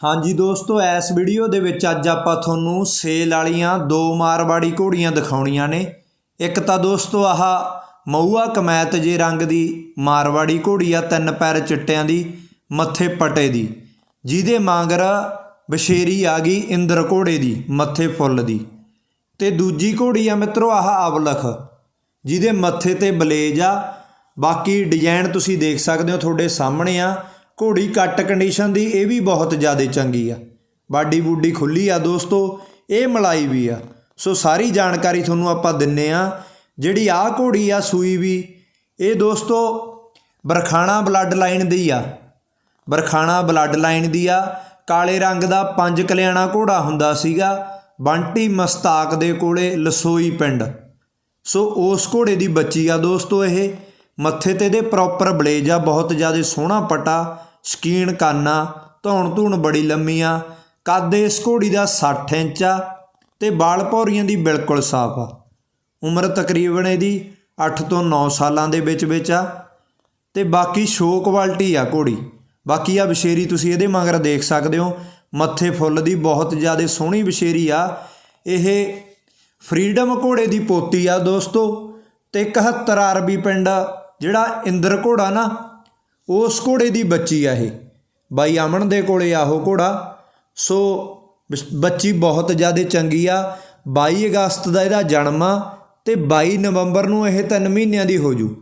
ਹਾਂਜੀ ਦੋਸਤੋ, ਇਸ ਵੀਡੀਓ ਦੇ ਵਿੱਚ ਅੱਜ ਆਪਾਂ ਤੁਹਾਨੂੰ ਸੇਲ ਵਾਲੀਆਂ ਦੋ ਮਾਰਵਾੜੀ ਘੋੜੀਆਂ ਦਿਖਾਉਣੀਆਂ ਨੇ। ਇੱਕ ਤਾਂ ਦੋਸਤੋ, ਆਹ ਮਊਆ ਕਮੈਤ ਜੇ ਰੰਗ ਦੀ ਮਾਰਵਾੜੀ ਘੋੜੀ ਆ, ਤਿੰਨ ਪੈਰ ਚਿੱਟਿਆਂ ਦੀ, ਮੱਥੇ ਪਟੇ ਦੀ। ਜਿਹਦੇ ਮਾਂਗਰ ਬਸ਼ੇਰੀ ਆ ਗਈ ਇੰਦਰ ਘੋੜੇ ਦੀ, ਮੱਥੇ ਫੁੱਲ ਦੀ। ਤੇ ਦੂਜੀ ਘੋੜੀ ਆ ਮਿੱਤਰੋ, ਆਹ ਅਵਲਖ, ਜਿਹਦੇ ਮੱਥੇ ਤੇ ਬਲੇਜ ਆ। ਬਾਕੀ ਡਿਜ਼ਾਈਨ ਤੁਸੀਂ ਦੇਖ ਸਕਦੇ ਹੋ, ਤੁਹਾਡੇ ਸਾਹਮਣੇ ਆ। ਘੋੜੀ ਕੱਟ ਕੰਡੀਸ਼ਨ ਦੀ, ਇਹ ਵੀ ਬਹੁਤ ਜ਼ਿਆਦਾ ਚੰਗੀ ਆ। ਬਾਡੀ ਬੂਡੀ ਖੁੱਲੀ ਆ ਦੋਸਤੋ, ਇਹ ਮਲਾਈ ਵੀ ਆ। ਸੋ ਸਾਰੀ ਜਾਣਕਾਰੀ ਤੁਹਾਨੂੰ ਆਪਾਂ ਦਿੰਨੇ ਆ। ਜਿਹੜੀ ਆਹ ਘੋੜੀ ਆ, ਸੂਈ ਵੀ, ਇਹ ਦੋਸਤੋ ਬਰਖਾਣਾ ਬਲੱਡ ਲਾਈਨ ਦੀ ਆ। ਬਰਖਾਣਾ ਬਲੱਡ ਲਾਈਨ ਦੀ ਆ। ਕਾਲੇ ਰੰਗ ਦਾ ਪੰਜ ਕਲਿਆਣਾ ਘੋੜਾ ਹੁੰਦਾ ਸੀਗਾ, ਬੰਟੀ ਮਸਤਾਕ ਦੇ ਕੋਲੇ ਲਸੋਈ ਪਿੰਡ। ਸੋ ਉਸ ਘੋੜੇ ਦੀ ਬੱਚੀ ਆ ਦੋਸਤੋ ਇਹ। ਮੱਥੇ ਤੇ ਦੇ ਪ੍ਰੋਪਰ ਬਲੇਜ ਆ, ਬਹੁਤ ਜ਼ਿਆਦਾ ਸੋਹਣਾ ਪਟਾ। ਸਕੀਨ ਕਾਨਾ, ਧੌਣ ਧੂਣ ਬੜੀ ਲੰਮੀ ਆ, ਕੱਦ ਇਸ ਘੋੜੀ ਦਾ 60 ਇੰਚ ਆ ਤੇ ਬਾਲ ਪੌਰੀਆਂ ਦੀ ਬਿਲਕੁਲ ਸਾਫ਼ ਆ। ਉਮਰ ਤਕਰੀਬਨ ਇਹਦੀ 8 ਤੋਂ 9 ਸਾਲਾਂ ਦੇ ਵਿੱਚ ਵਿੱਚ ਆ ਤੇ ਬਾਕੀ ਸ਼ੋ ਕੁਆਲਿਟੀ ਆ ਘੋੜੀ। ਬਾਕੀ ਆ ਬਸ਼ੇਰੀ ਤੁਸੀਂ ਇਹਦੇ ਮਗਰ ਦੇਖ ਸਕਦੇ ਹੋ, ਮੱਥੇ ਫੁੱਲ ਦੀ ਬਹੁਤ ਜ਼ਿਆਦਾ ਸੋਹਣੀ ਬਸ਼ੇਰੀ ਆ। ਇਹ ਫਰੀडम ਘੋੜੇ ਦੀ ਪੋਤੀ ਆ ਦੋਸਤੋ, ਤੇ 71 ਆਰਬੀ ਪਿੰਡ ਜਿਹੜਾ ਇੰਦਰ ਘੋੜਾ ਨਾ ਉਸ ਘੋੜੇ ਦੀ ਬੱਚੀ ਆ ਇਹ। ਬਾਈ ਅਮਨ ਦੇ ਕੋਲੇ ਆ ਉਹ ਘੋੜਾ। ਸੋ ਬੱਚੀ ਬਹੁਤ ਜ਼ਿਆਦਾ ਚੰਗੀ ਆ। 22 ਅਗਸਤ ਦਾ ਇਹਦਾ ਜਨਮ ਆ ਤੇ 22 ਨਵੰਬਰ ਨੂੰ ਇਹ 3 ਮਹੀਨਿਆਂ ਦੀ ਹੋ ਜੂ।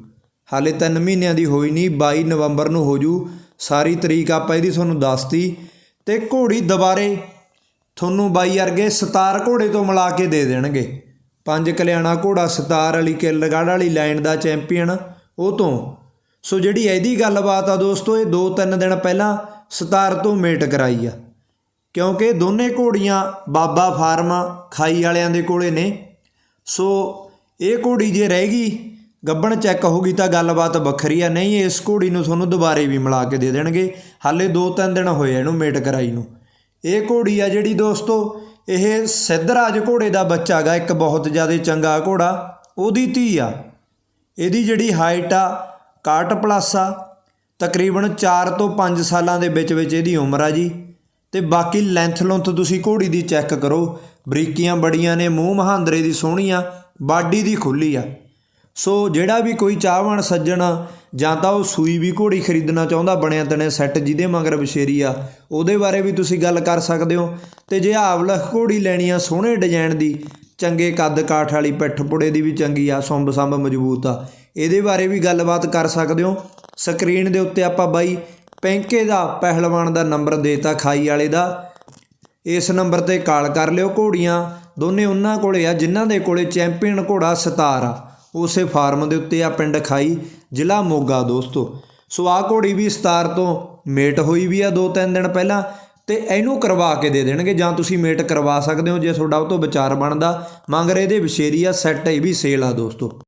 ਹਾਲੇ 3 ਮਹੀਨਿਆਂ ਦੀ ਹੋਈ ਨਹੀਂ 22 ਨਵੰਬਰ ਨੂੰ ਹੋ ਜੂ। ਸਾਰੀ ਤਰੀਕ ਆਪਾਂ ਇਹਦੀ ਤੁਹਾਨੂੰ ਦੱਸਤੀ। ਤੇ ਘੋੜੀ ਦੁਬਾਰੇ ਤੁਹਾਨੂੰ ਬਾਈ ਵਰਗੇ ਸਤਾਰ ਘੋੜੇ ਤੋਂ ਮਿਲਾ ਕੇ ਦੇ ਦੇਣਗੇ। ਪੰਜ ਕਲਿਆਣਾ ਘੋੜਾ, ਸਤਾਰ ਵਾਲੀ, ਕਿੱਲਗੜ੍ਹ ਵਾਲੀ ਲਾਈਨ ਦਾ ਚੈਂਪੀਅਨ, ਉਹ ਤੋਂ ਸੋ ਜਿਹੜੀ ਇਹਦੀ ਗੱਲਬਾਤ ਆ ਦੋਸਤੋ, ਇਹ 2-3 ਦਿਨ ਪਹਿਲਾਂ ਸਤਾਰ ਤੋਂ ਮੇਟ ਕਰਾਈ ਆ। ਕਿਉਂਕਿ ਦੋਨੇ ਘੋੜੀਆਂ ਬਾਬਾ ਫਾਰਮ ਖਾਈ ਵਾਲਿਆਂ ਦੇ ਕੋਲੇ ਨੇ। ਸੋ ਇਹ ਘੋੜੀ ਜੇ ਰਹਿ ਗਈ, ਗੱਬਣ ਚੈੱਕ ਹੋ ਗਈ ਤਾਂ ਗੱਲਬਾਤ ਵੱਖਰੀ ਆ। ਨਹੀਂ, ਇਸ ਘੋੜੀ ਨੂੰ ਤੁਹਾਨੂੰ ਦੁਬਾਰੇ ਵੀ ਮਿਲਾ ਕੇ ਦੇ ਦੇਣਗੇ। ਹਾਲੇ 2-3 ਦਿਨ ਹੋਏ ਇਹਨੂੰ ਮੇਟ ਕਰਾਈ ਨੂੰ। ਇਹ ਘੋੜੀ ਆ ਜਿਹੜੀ ਦੋਸਤੋ, ਇਹ ਸਿੱਧਰਾਜ ਘੋੜੇ ਦਾ ਬੱਚਾ ਗਾ, ਇੱਕ ਬਹੁਤ ਜ਼ਿਆਦਾ ਚੰਗਾ ਘੋੜਾ। ਉਹਦੀ ਧੀ ਆ। ਇਹਦੀ ਜਿਹੜੀ ਹਾਈਟ ਆ 61 ਪਲੱਸ ਆ ਤਕਰੀਬਨ 4 ਤੋਂ 5 ਸਾਲਾਂ ਦੇ ਵਿੱਚ ਵਿੱਚ ਇਹਦੀ ਉਮਰ ਆ ਜੀ। ਤੇ ਬਾਕੀ ਲੈਂਥ ਲੁੰਥ ਤੁਸੀਂ ਘੋੜੀ ਦੀ ਚੈੱਕ ਕਰੋ। ਬਰੀਕੀਆਂ ਬੜੀਆਂ ਨੇ, ਮੂੰਹ ਮਹਾਂਦਰੇ ਦੀ ਸੋਹਣੀ ਆ, ਬਾਡੀ ਦੀ ਖੁੱਲੀ ਆ। ਸੋ ਜਿਹੜਾ ਵੀ ਕੋਈ ਚਾਹਵਾਨ ਸੱਜਣ ਜਾਂ ਤਾਂ ਉਹ ਸੂਈ ਵੀ ਘੋੜੀ ਖਰੀਦਣਾ ਚਾਹੁੰਦਾ, ਬਣਿਆ ਤਣੇ ਸੈੱਟ ਜਿਹਦੇ ਮਗਰ ਬਸ਼ੇਰੀ ਆ, ਉਹਦੇ ਬਾਰੇ ਵੀ ਤੁਸੀਂ ਗੱਲ ਕਰ ਸਕਦੇ ਹੋ। ਤੇ ਜੇ ਆਵਲਖ ਘੋੜੀ ਲੈਣੀ ਆ ਸੋਹਣੇ ਡਿਜ਼ਾਈਨ ਦੀ ਚੰਗੇ ਕੱਦ ਕਾਠ ਵਾਲੀ ਪਿੱਠ ਪੁੜੇ ਦੀ ਵੀ ਚੰਗੀ ਆ, ਸੁੰਬ ਸੰਬ ਮਜ਼ਬੂਤ ਆ। ਇਹਦੇ ਬਾਰੇ ਵੀ ਗੱਲਬਾਤ ਕਰ ਸਕਦੇ ਹੋ। ਸਕਰੀਨ ਦੇ ਉੱਤੇ ਆਪਾਂ ਬਾਈ ਪੈਂਕੇ ਦਾ ਪਹਿਲਵਾਨ ਦਾ ਨੰਬਰ ਦੇਤਾ, ਖਾਈ ਵਾਲੇ ਦਾ। ਇਸ ਨੰਬਰ ਤੇ ਕਾਲ ਕਰ ਲਿਓ ਘੋੜੀਆਂ। ਦੋਨੇ ਉਹਨਾਂ ਕੋਲੇ ਆ, ਜਿਨ੍ਹਾਂ ਦੇ ਕੋਲੇ ਚੈਂਪੀਅਨ ਘੋੜਾ ਸਤਾਰ ਆ। ਉਸੇ ਫਾਰਮ ਦੇ ਉੱਤੇ ਆ ਪਿੰਡ ਖਾਈ, ਜ਼ਿਲ੍ਹਾ ਮੋਗਾ, ਦੋਸਤੋ। ਸੋ ਆ ਘੋੜੀ ਵੀ ਸਤਾਰ ਤੋਂ ਮੇਟ ਹੋਈ ਵੀ ਆ ਦੋ ਤਿੰਨ ਦਿਨ ਪਹਿਲਾਂ। ਤੇ ਇਹਨੂੰ ਕਰਵਾ ਕੇ ਦੇ ਦੇਣਗੇ ਜਾਂ ਤੁਸੀਂ ਮੇਟ ਕਰਵਾ ਸਕਦੇ ਹੋ ਜੇ ਤੁਹਾਡਾ ਉਹ ਤੋਂ ਵਿਚਾਰ ਬਣਦਾ। ਮੰਗ ਰਹੇ ਦੇ ਵਿਸ਼ੇਰੀ ਆ ਸੈੱਟ ਇਹ ਵੀ ਸੇਲ ਆ ਦੋਸਤੋ।